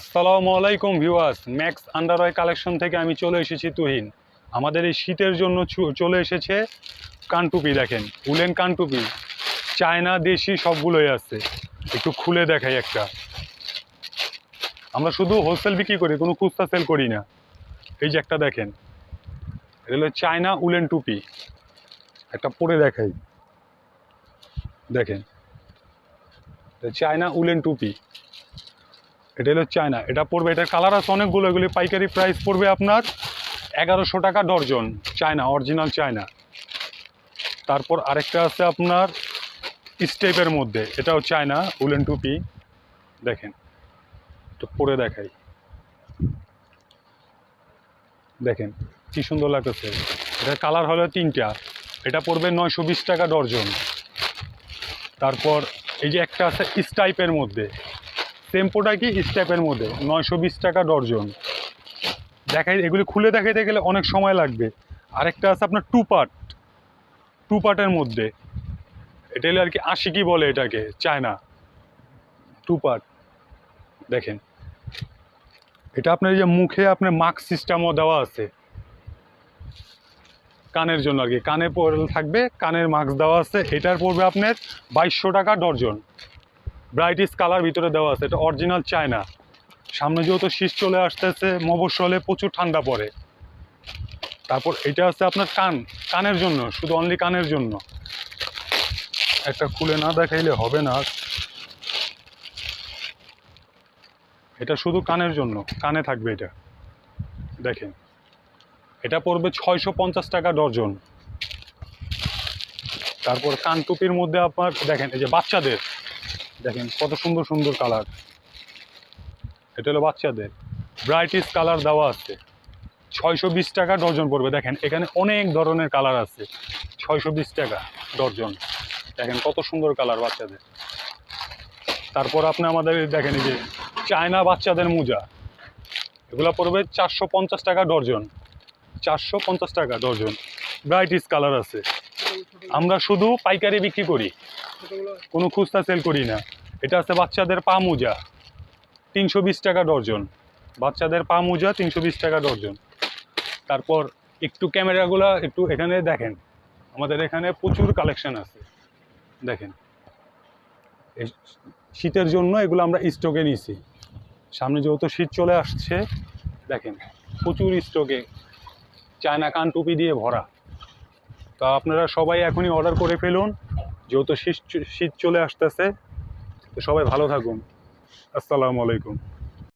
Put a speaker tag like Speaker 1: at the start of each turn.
Speaker 1: আসসালামু আলাইকুম viewers, max আন্ডারওয় collection থেকে আমি চলে এসেছি তুহিন। আমাদের এই শীতের জন্য চলে এসেছে কানটুপি দেখেন, উলেন কানটুপি। চায়না, দেশি সবগুলোই আছে। একটু খুলে দেখাই একটা। আমরা শুধু হোলসেল বিক্রি করি, কোনো খুচরা সেল করি না। এই যে একটা দেখেন, এটা হলো চায়না উলেন টুপি। একটা পরে দেখাই। দেখেন চায়না উলেন টুপি। এটা হলো চায়না, এটা পড়বে, এটার কালার আছে অনেকগুলো, এগুলি পাইকারি প্রাইস পড়বে আপনার এগারোশো টাকা ডর্জন চায়না অরিজিনাল চায়না। তারপর আরেকটা আছে আপনার স্টেপের মধ্যে, এটাও চায়না, উলেন টুপি, দেখেন, একটু পরে দেখাই। দেখেন, কি সুন্দর লাগতেছে, এটার কালার হলো তিনটা, এটা পড়বে নয়শো বিশ টাকা ডর্জন তারপর এই যে একটা আছে স্টাইপের মধ্যে টেম্পোটা কি স্টেপের মধ্যে? নয়শো বিশ টাকা ডর্জন। দেখাই, এগুলি খুলে দেখাইতে গেলে অনেক সময় লাগবে। আরেকটা আছে আপনার টু পার্ট। টু পার্টের মধ্যে। এটা হলে আর কি আশিকি বলে এটাকে, চায়না। Two part. দেখেন। এটা আপনার যে মুখে আপনার মাস্ক সিস্টেমও দেওয়া আছে। কানের জন্য আর কি। কানে থাকবে, কানের মাস্ক দেওয়া আছে। এটার পড়বে আপনার বাইশশো টাকা ডর্জন। ব্রাইটিস কালার ভিতরে দেওয়া আছে, এটা অরিজিনাল চায়না সামনে যেহেতু শীত চলে আসতেছে মফস্বলে প্রচুর ঠান্ডা পড়ে। তারপর এটা আছে আপনার কান, কানের জন্য, শুধু অনলি কানের জন্য। একটা খুলে না দেখাইলে হবে না। এটা শুধু কানের জন্য, কানে থাকবে এটা। দেখেন, এটা পড়বে ছয়শো পঞ্চাশ টাকা ডর্জন তারপর কান টুপির মধ্যে আপনার, দেখেন, এই যে বাচ্চাদের দেখেন কত সুন্দর সুন্দর কালার। এটা হলো বাচ্চাদের। ব্রাইটিস কালার দেওয়া আছে। ছয়শো বিশ টাকা ডর্জন পড়বে। দেখেন, এখানে অনেক ধরনের কালার আছে। ছয়শো বিশ টাকা ডর্জন দেখেন কত সুন্দর কালার বাচ্চাদের। তারপর আপনি আমাদের দেখেন যে চায়না বাচ্চাদের মোজা। এগুলো পড়বে চারশো পঞ্চাশ টাকা ডর্জন চারশো পঞ্চাশ টাকা ডর্জন ব্রাইটিস কালার আছে। আমরা শুধু পাইকারি বিক্রি করি। কোনো খুচরা সেল করি না। এটা আছে বাচ্চাদের পা মোজা। তিনশো বিশ টাকা ডর্জন বাচ্চাদের পা মোজা, তিনশো বিশ টাকা ডর্জন তারপর একটু ক্যামেরাগুলো একটু এখানে দেখেন। আমাদের এখানে প্রচুর কালেকশন আছে। দেখেন। শীতের জন্য এগুলো আমরা স্টকে নিয়েছি। সামনে যেহেতু শীত চলে আসছে, দেখেন। প্রচুর স্টকে চায়না কান টুপি দিয়ে ভরা। তা আপনারা সবাই এখনই অর্ডার করে ফেলুন। যেহেতু শীত শীত চলে আসতেছে, তো সবাই ভালো থাকুন। আসসালামু আলাইকুম।